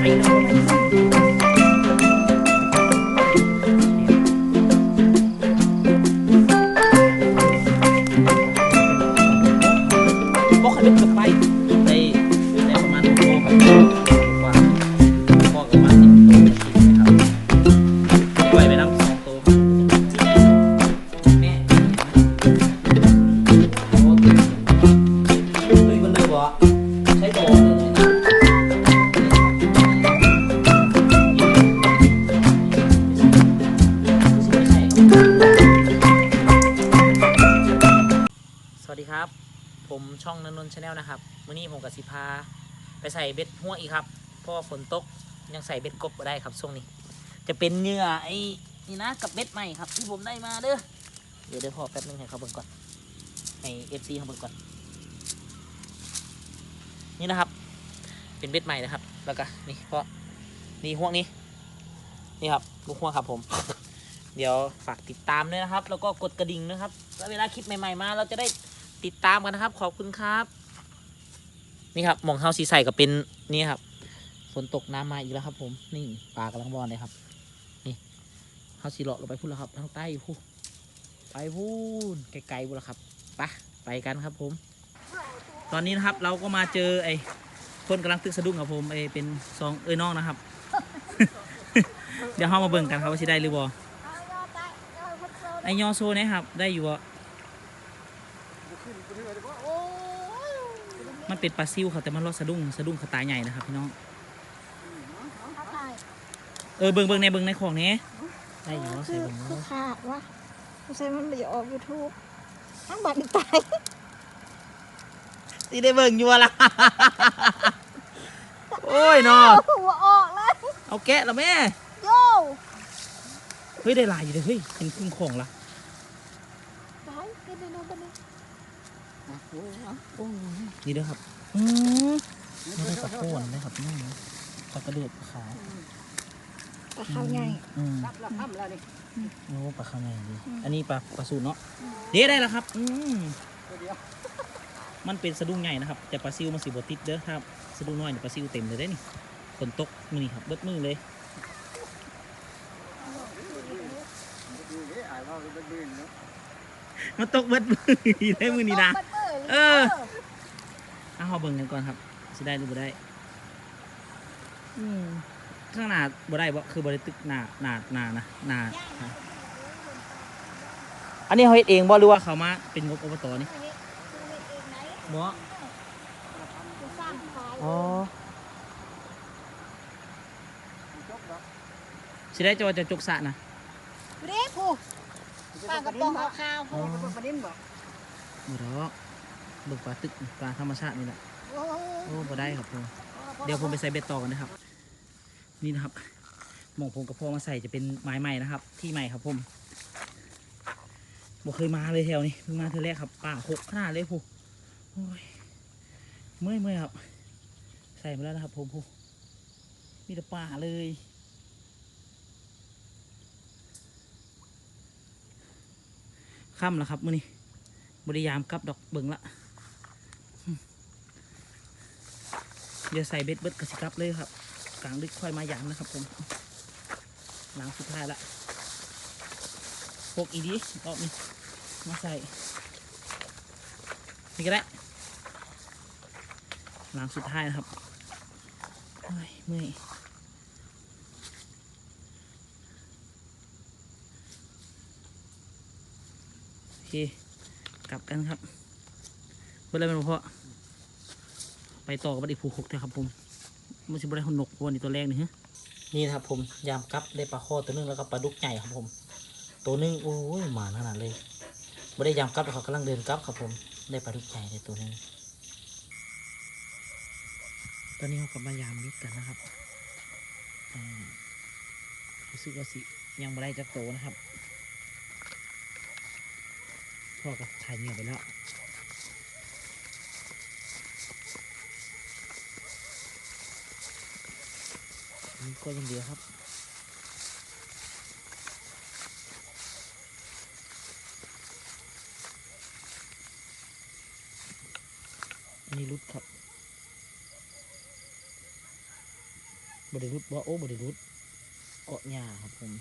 ไป ครับ ผมช่องนนนชาแนลนะครับวันนี้ผมกับสิพา ไปใส่เบ็ดหัวอีกครับเพราะว่าฝนตกยังใส่เบ็ดกบไม่ได้ครับช่วงนี้ จะเป็นเหงื่อไอ้นี่นะกับเบ็ดใหม่ครับ ที่ผมได้มาเด้อเดี๋ยวเดี๋ยวพอแป๊บนึงให้เขาเบิ่งก่อนให้เอฟซีเขาเบิ่งก่อน นี่นะครับ เป็นเบ็ดใหม่นะครับ แล้วก็นี่เพราะนี่ห่วงนี้ นี่ครับลูกห่วงครับผม เดี๋ยวฝากติดตามด้วยนะครับ แล้วก็กดกระดิ่งนะครับ แล้วเวลาคลิปใหม่ ๆ มาเราจะได้ ติดตามกันนะครับ ขอบคุณครับ นี่ครับหมองเฮาสีใสก็เป็นนี่ครับฝนตกน้ำมาอีกแล้วครับ ผมนี่ปลากำลังบอลเลยครับ นี่เฮาสีเลาะลงไปพูดแล้วครับทางใต้พูดไปพูดไกลๆพูดแล้วครับไปไปกันครับผม ตอนนี้นะครับเราก็มาเจอไอ้คนกำลังตึกสะดุ้งครับผมไอ้เป็นซองเอ้ยน้องนะครับ เดี๋ยวเฮามาเบิ่งกันครับว่าสิได้หรือบ่ไอยอโซนี่ยครับได้อยู่อ มันเป็นปลาซิวครับแต่มันรอดสะดุ้งสะดุ้งขาตาใหญ่นะครับพี่น้องเออเบิ่งเบิ่งในเบิ่งในของนี้ได้อยู่ว่าใส่คือเบิ่งคือเนาะขาดวะไม่ใช่มันไม่ได้ออกยูทูบทั้งบัตรตายสิได้เบิ่งอยู่อะล่ะโอ้ยเนาะหัวออกเลยเอาแกะแล้วแม่โย่เฮ้ยได้หลายอยู่เลยเฮ้ยเป็นครึ่งของละ ไปกินไปนู่นไปนี่โอ้โหโอ้โห นี่เด้อครับอืมไม่ได้ปลาโคนนะครับนี่นะปลากระเดือกปลาขาวปลาข้าวใหญ่อืมรับรับทำแล้วนี่โอ้ปลาขาวใหญ่ดีอืมอันนี้ปลาปลาสูตรเนาะเดี๋ยวได้แล้วครับ อืมเดี๋ยวมันเป็นสะดุ้งใหญ่นะครับ แต่ปลาซิวมันสีบติดเด้อครับสะดุ้งน้อยเนี่ยปลาซิวเต็มเลยได้อนี่ฝนตกมือนี่ครับเบิดมือเลยดูดิอ่านว่าเป็นดินเนาะมันตกเบิดมือได้มือนี่นะบัตร เอ้ยเออเอาเอาเบิ่งกันก่อนครับสิได้หรือบ่ได้อืมข้างหน้าบ่ได้บ่คือบ่ได้ตึกหน้าหน้าหน้านะหน้าอันนี้เขาเฮ็ดเองบ่หรือว่าเขามาเป็นงบอบตนี่คือเฮ็ดคือเฮ็ดเองไหนบ่คือสร้างขายอ๋อจบแล้วสิได้จะว่าจะจกสระนะเรียกผู้ปลากระป๋องเอาข้าวโอ้เป็นประเด็นบ่บ่ดอก เบิ่งปลาตึกปลาธรรมชาตินี่แหละโอ้โอ้บ่ได้ครับผมเดี๋ยวผมไปใส่เบ็ดต่อกันนะครับ นี่นะครับหมองผมกับพ่อมาใส่จะเป็นไม้ใหม่นะครับ ที่ใหม่ครับผมบ่เคยมาเลยแถวนี้เพิ่งมาเธอแรกครับป่าหกขนาดเลยผู้โอ้ยเมื่อยเมื่อยครับ ใส่มาแล้วนะครับผมผู้มีแต่ป่าเลยค่ำแล้วครับมื้อนี้บริยามกลับดอกเบิ่งละอืม เดี๋ยวใส่เบ็ดเบิดกระสิกับเลยครับกลางดึกค่อยมาหยามนะครับผมหลังสุดท้ายละพกอีดีรอบนี้มาใส่นี่ก็ได้หลังสุดท้ายนะครับโอ้ยเมื่อยโอเค กลับกันครับเมื่อไรเป็นพอ ไปต่อกับอีกผูกหกเถอะครับผมมันจะบได้หนกวันนี้ตัวแรกนี่ฮะนี่นะครับผมยามกับได้ปลาข้อตัวหนึงแล้วก็ปลาดุกใหญ่ครับผม ตัวหนึงโอ้ยหมาขนาดเลยไม่ได้ยามกับแต่เขากำลังเดินกับครับผมได้ปลาดุกใหญ่ในตัวหนึงตอนนี้เขากลับมายามยุดกันนะครับอ่ารู้สึกว่าสิยังไม่ได้จักโตนะครับพ่อก็ถ่ายเงียบไปแล้ว นี่ก็ยังเดียวครับนี่รุดครับบริรุษบ่โอ้บริรุดเกาะหญ้าครับผม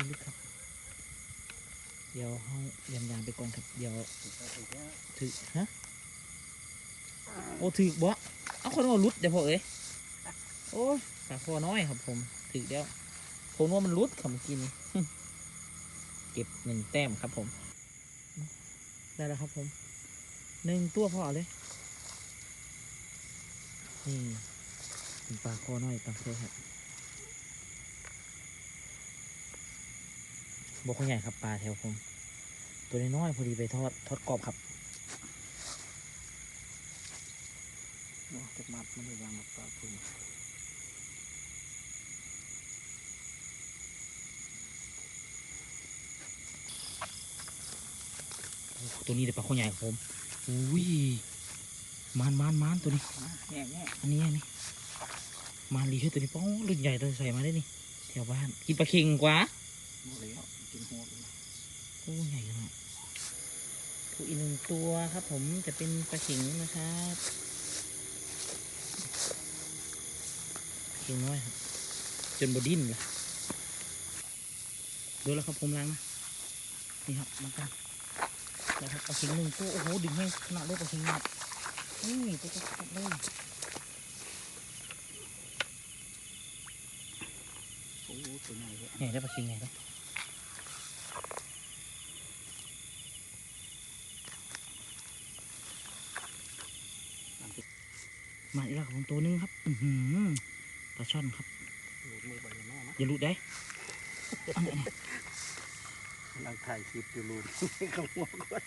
นี้ลึกครับ เดี๋ยวห้องยำยามไปก่อนครับ เดี๋ยวถือฮะ โอ้ถือบ่เอาคนว่ารุดเดี๋ยวพอเอ้ยโอ้ปลาคอน้อยครับผม ถือแล้วผมว่ามันรุดครับเมื่อกี้นี้เก็บหนึ่งแต้มครับผม ได้แล้วครับผม หนึ่งตัวพอเลย นี่เป็นปลาคอน้อยปลาเคยครับ บอกคนใหญ่ครับปลาแถวผม ตัวน้อยๆพอดีไปทอดทอดกรอบครับเนาะจะมัดมันวางมาปลาพุ่งตัวนี้เดี๋ยวปลาคนใหญ่ครับผมอุ้ยมานมานมานตัวนี้แง่แง่อันนี้อันนี้มานรีเฮ้ยตัวนี้ป้องรุ่นใหญ่ตัวใส่มาได้นี่แถวบ้านกินปลาเค็งกว่าหมดแล้ว กินหัวเลยโอ้ใหญ่มากตัวอีกหนึ่งตัวครับ ผมจะเป็นปลาเค็งนะครับปลาเค็งน้อยครับจนบดิ้นเลยดูแล้วครับผมล้างนะนี่ครับมากันนะครับปลาเค็งหนึ่งตัวโอ้โหดึงให้ขนาดเลยปลาเค็งเนี่ยนี่ตัวจะกัดเลยโอ้โหตัวใหญ่เลยใหญ่ได้ปลาเค็งใหญ่ได้ มาอีกแล้วครับผมตัวหนึงครับอือหือปลาช่อนครับหลุดมือไปเลยแม่นะอย่าหลุดได้กำลังถ่ายคลิปอยู่ลูกเขาหัวก่อน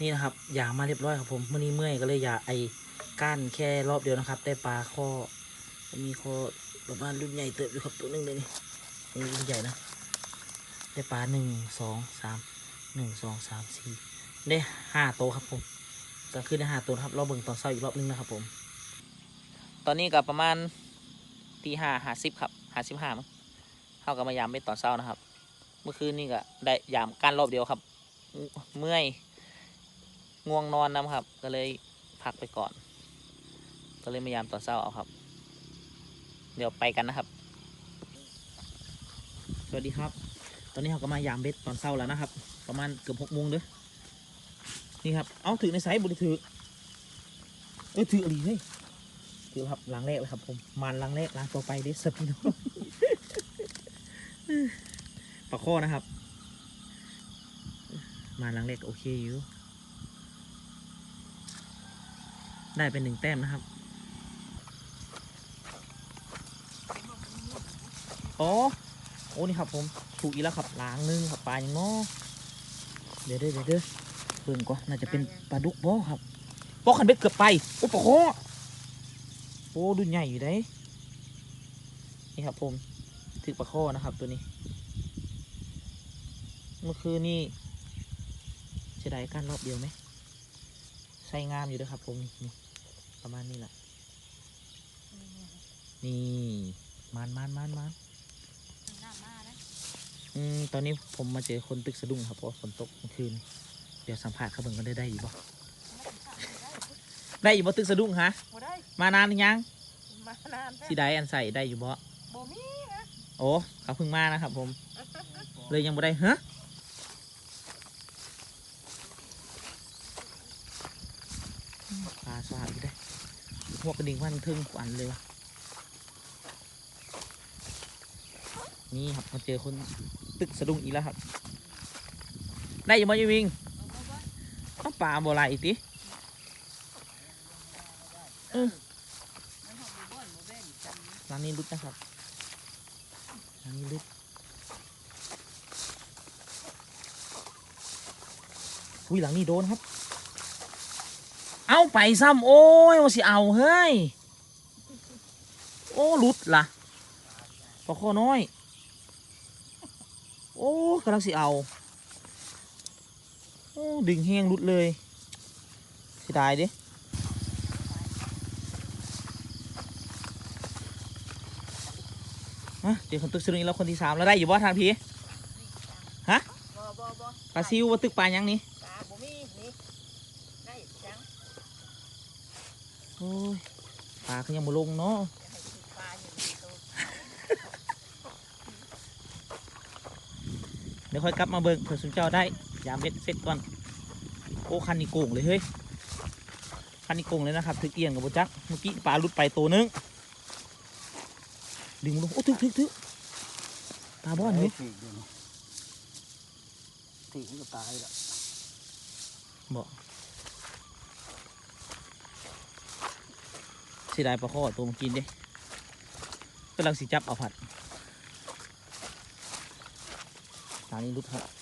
นี่นะครับยางมาเรียบร้อยครับผมเมื่อนี้เมื่อยก็เลยอยาไอ้ก้านแค่รอบเดียวนะครับ ได้ปลาข้อมีข้อประมาณรุ่นใหญ่เติบอยู่ครับตัวหนึงเลยนี่นี่รุ่นใหญ่นะได้ปลาหนึ่งสองสามหนึ่งสองสามสี่ ได้ห้าตัวครับผมก็ขึ้นได้ห้าตัวครับรอบเบิ่งตอนเช้าอีกรอบนึงนะครับผม ตอนนี้ก็ประมาณตีห้าห้าสิบครับห้าสิบห้ามั้งเข้ากับมายามไม่ตอนเช้านะครับ เมื่อคืนนี่ก็ได้ยามการรอบเดียวครับ เมื่อยง่วงนอนนะครับ ก็เลยพักไปก่อน ก็เลยมายามตอนเช้าเอาครับ เดี๋ยวไปกันนะครับสวัสดีครับ ตอนนี้เราก็มายามเบ็ดตอนเช้าแล้วนะครับ ประมาณเกือบหกโมงเด้อ นี่ครับ เอาถือในไซส์บริถือเอ้ยถืออะไรเฮ้ยถือครับล้างแรกเลยครับ ผมมันล้างแรกล้างต่อไปเด้สพี่น้องปากข้อนะครับมันล้างแรกโอเคอยู่ได้เป็นหนึ่งแต้มนะครับ อ๋อ โอ้นี่ครับผม ถูกอีแล้วครับล้างหนึงครับปลาอย่างง้อเดี๋ยวเดี๋ยวเดี๋ยว เดี๋ยวเบิ่งก่อนน่าจะเป็นปลาดุกบ่ครับบ่ขันเบ็ดเกือบไปโอ้ปลาโคโอ้ดูใหญ่อยู่ได้ยนี่ครับผมถือปลาโคนะครับตัวนี้ เมื่อคืนนี่เสียดายการรอบเดียวไหมใส่งามอยู่ด้วยครับ ผมนี่ประมาณนี้แหละนี่มันมันมันมันน้ำมานะอืมตอนนี้ผมมาเจอคนตึกสะดุ้งครับเพราะว่าฝนตกเมื่อคืน เดี๋ยวสัมผัสเขาเบิ่งกันได้ได้อยู่บ่ได้อยู่บ่ตึกสะดุ้งฮะบ่ได้มานานหรือยังมานานแล้วสิได้อันใส่ได้อยู่บ่บ่มีนะโอ้เขาเพิ่งมานะครับผม เลยยังบ่ได้ฮะปลาสวาดอยู่ได้พวกกระดิ่งพันทึงขวัญเลยวะนี่ครับมาเจอคนตึกสะดุ้งอีกแล้วครับ ได้อยังบ่อยังวิงต้อง ปลาโบราณอีกทีเออร้านนี้ลุดนะครับร้านนี้ลุดอุ้ยหลังนี้โดนครับ เอาไปซ้ำโอ้ยว่าสิเอาเฮ้ย โอ้หลุดล่ะปลาข้อน้อย โอ้กำลังสิเอาโอ้ ดึงแห้งรุดเลยเสียดายดิเดี๋ยวคนตึกสรุปแล้วคนที่สามแล้วได้อยู่บ่ทางพี่บ่บ่บ่ปลาซิวว่าตึกปลายังนี้โอ้ยปลาก็ยังบ่ลงเนาะเดี๋ยวค่อยกลับมาเบิ่งเผื่อสุนเจ้าได้ ยามเบ็ดเสร็จก่อนโอ้คันนี้โกงเลยเฮ้ยคันนี้โกงเลยนะครับถึกเอียงกับโบจักเมื่อกี้ปลาหลุดไปตัวนึงดึงมาลงโอ้ถึกถึกถึกปลาบ้อนเฮ้ยถีบอยู่นี่ถีบมันก็ตายละเสียดายปลาข้อตัวเมื่อกี้เด้กำลังสิจับเอาผัดทางนี้หลุดครับ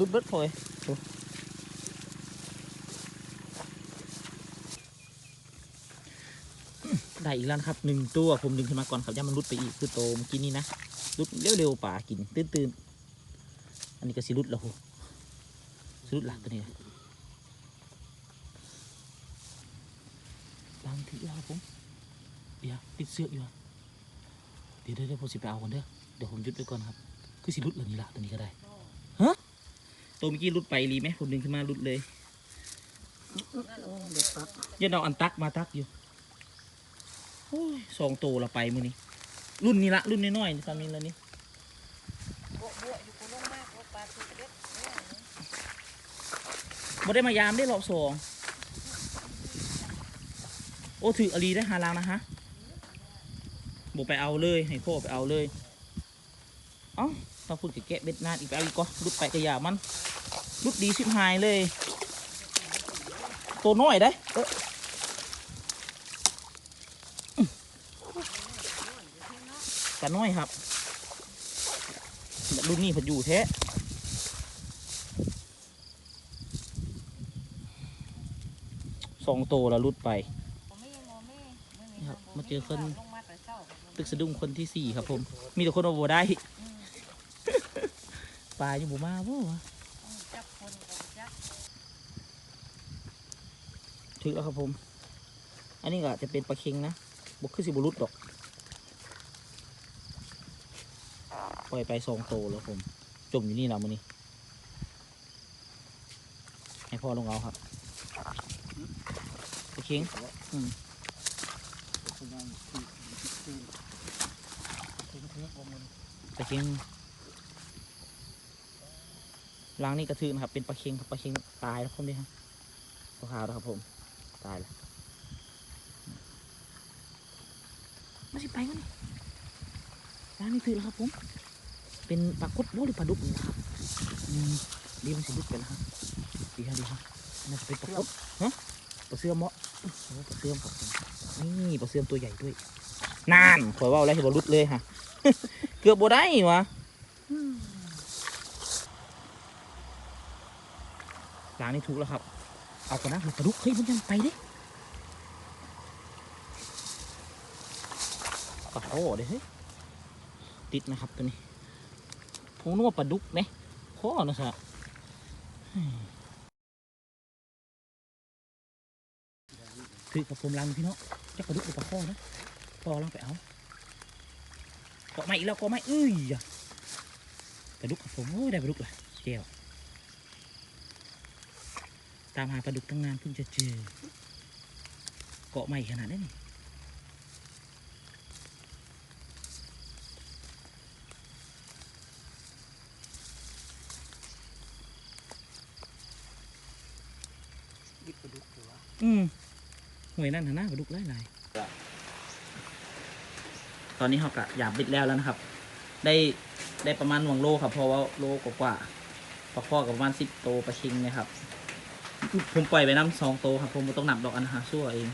รุดเบิดพอยได้อีกแล้วนครับหนึ่งตัวผมดึงขึ้นมาก่อนครับย่ามันรุดไปอีกคือโตเมื่อกี้นี่นะรุดเร็วๆป่ากินตื่นตื่นๆอันนี้ก็สิรุดแล้วโหสิรุดหลักตัวนี้ลังถือแล้วครับผมเดี๋ยวติดเสื้ออยู่เดี๋ยวเดี๋ยวเดี๋ยวผมสิไปเอาก่อนเด้อเดี๋ยวผมหยุดไปก่อนครับ คือสิรุดเหล่านี้ละตัวนี้ก็ได้ฮะ ตัวเมื่อกี้รุดไปรีไหมผมดึงขึ้นมารุดเลยเด็กตักยันเอาอันตักมาตักอยู่โอ้ยสองตัวละไปมือนี้ รุ่นนี้ละรุ่นน้อยๆนี่สามีแล้วนี่บัวบัวอยู่กูลงมากบัวปลาสุดเด็ดเนี่ยบ่ได้มายามได้รอบสองโอ้ถืออลีได้หาลางนะฮะบอกไปเอาเลยให้พ่อไปเอาเลย เอ้าต้องพูดกับแกะเบ็ดนานอีกไปเอาอีกก็รุดไปกระยามัน รุดดีชิบหายเลย ตัวน้อยได้เอ้อกันน้อยครับรุ่นนี้เพัดอยู่แท้สองตัวแล้วรุดไปบ่มีบ่มีมื้อนี่นี้ครับบ่มาเจอคนลงมาแต่เช้าตึกสะดุ้งคนที่สี่ครับผม มีแต่คนเอาบัได้อืมปลาอยู่บุมาบ่วะต้องจับคนกับจับ ถึกแล้วครับผม อันนี้ก็จะเป็นปลาเค็งนะบกขึ้นสิบุรุษดอก ปล่อยไปสองโตแล้วผม จมอยู่นี่แล้วมันนี่ให้พ่อลงเอาครับปลาเค็งอืมปลาเค็งล้างนี่กระทือนะครับ เป็นปลาเค็งครับปลาเค็งตายแล้วผมดิครับขาวๆแล้วครับผม ตายแล้วมาสิไปกันนี่ล้างนี่ถือแล้วครับผม เป็นปลากดบ่หรือปลาดุกนี่นะครับอืมดีมันสิดุกไปแล้วครับดีครับดีครับน่าจะเป็นปลากดฮะปลาเสื่อมเหมาะโอ้ปลาเสื่อมครับผมนี่ปลาเสื่อมตัวใหญ่ด้วยนานข่อยเว่าแล้วเห็นบอลุดเลยฮะเกือบบ่ได้วะล้างนี่ถูกแล้วครับ เอาก่อนนะมันปลาดุกเฮ้ยมันยังไปด้ปลาโอ้เด้เฮ้ยติดนะครับตัวนี้ผมนึกว่าปลาดุกเนี่ยพ่อนะครับคือกับผมลังพี่เนาะจะปลาดุกหรือปลาข้อนะพ่อลังไปเอาเกาะไม้อีกแล้วเกาะไม้เอ้ยปลาดุกครับผมโอ้ยได้ปลาดุกละเจียวามหาปลาดุกตั้งนานเพิ่งจะเจอ เกาะใหม่ขนาดนี้นี่ยิบกระดุกตัวอืมหวยนั่นหน้าปลาดุกไล่ไล่ตอนนี้เขากะหยาบบิดแล้วแล้วนะครับ ได้ได้ประมาณหนึ่งโลครับเพราะว่าโลกว่าๆปลาข้อกับประมาณสิบโตปลาชิงเนะครับ ผมปล่อยไปน้ำสองโตครับผมต้องหนับดอกอันหาชั่วเอง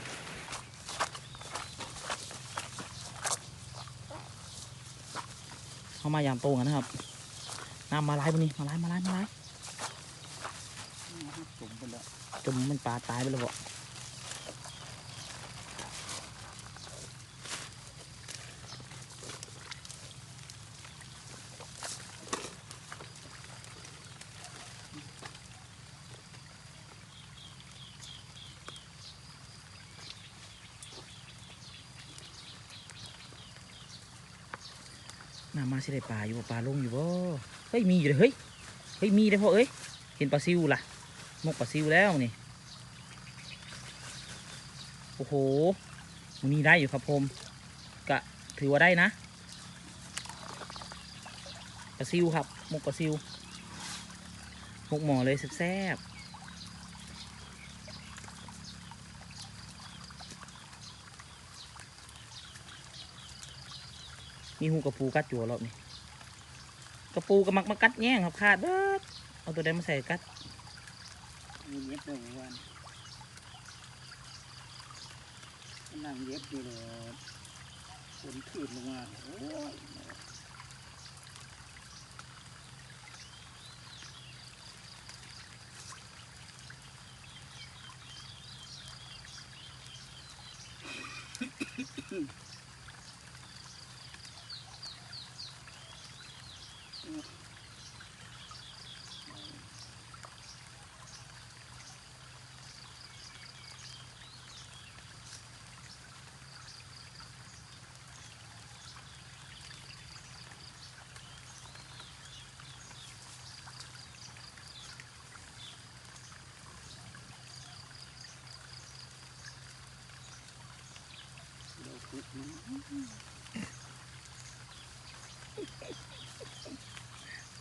เข้ามายามโตกันนะครับน้ำมาไล่บนนี้มาไล่มาไล่มาไล่มไปแล้วจมมันปลาตายไปแล้วบ่ มาสิได้ปลาอยู่บ่ปลาลงอยู่บ่เฮ้ยมีอยู่เลยเฮ้ยเฮ้ยมีเลยพ่อเอ้ยเห็นปลาซิวล่ะมกปลาซิวแล้วนี่โอ้โหมันนี่ได้อยู่ครับผมกะถือว่าได้นะปลาซิวครับมกปลาซิวมกหมอเลยแซ่บ มีหูกระปูกัดอยู่รอบนี้กระปูกระมักมากัดแง่งครับขาดเบิดเอาตัวใดมาใส่กัดมีเย็บเลยวันนั่งเย็บอยู่เลยฝนขึ้นลงมาโอ้ย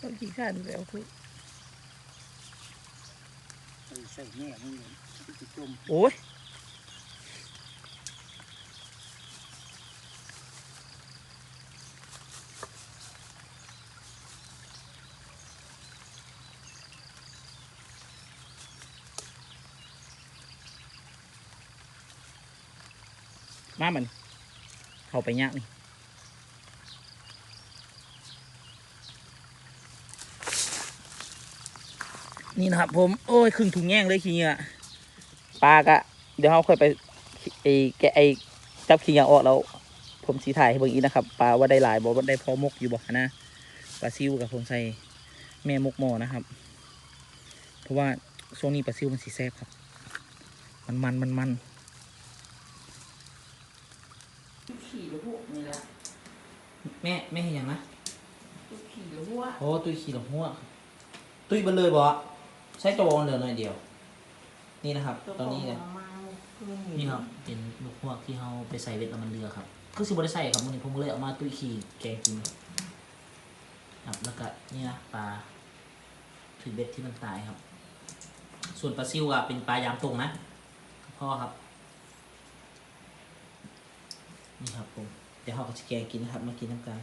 ต้องขี้ข้านแล้วคือไปใส่แม่มึงเลยจะจมโอ้ยมามันเข้าไปยากนี่ นี่นะครับ ผมโอ้ยครึ่งถุงแง่งเลยขี้เหงื่อปลากะเดี๋ยวเขาค่อยไปไอ้แกะไอ้จับขี้เหงื่อออกแล้วผมสีถ่ายให้เบิ่งอีกนะครับปลาว่าได้หลายบอกว่าได้พอมกอยู่บ่นะปลาซิวกับผมใส่แม่มกหมอนะครับ เพราะว่าช่วงนี้ปลาซิวมันสีแซ่บครับ มันมันมันมันขี่หรือพวกนี่แหละแม่แม่เห็นยังนะตุกขี่หรือหัวโอ้ตุ้ยขี่หลงหัวตุ้ยเบันเลยบ่ ใช้ตัวเหลือหน่อยเดียว นี่นะครับตอนนี้เลยมาเพิ่งนี่ครับเป็นลูกพวกที่เขาไปใส่เวทน้ำมันเรือครับก็สิบได้ใส่ครับมันนี้ผมก็เลยเอามาตุ้ยขี่แกงกินครับแล้วก็นี่นะปลาถือเบ็ดที่มันตายครับ ส่วนปลาซิวอะเป็นปลายางตรงนะพ่อครับนี่ครับผมเดี๋ยวเขาก็จะแกงกินนะครับมากินน้ำกัน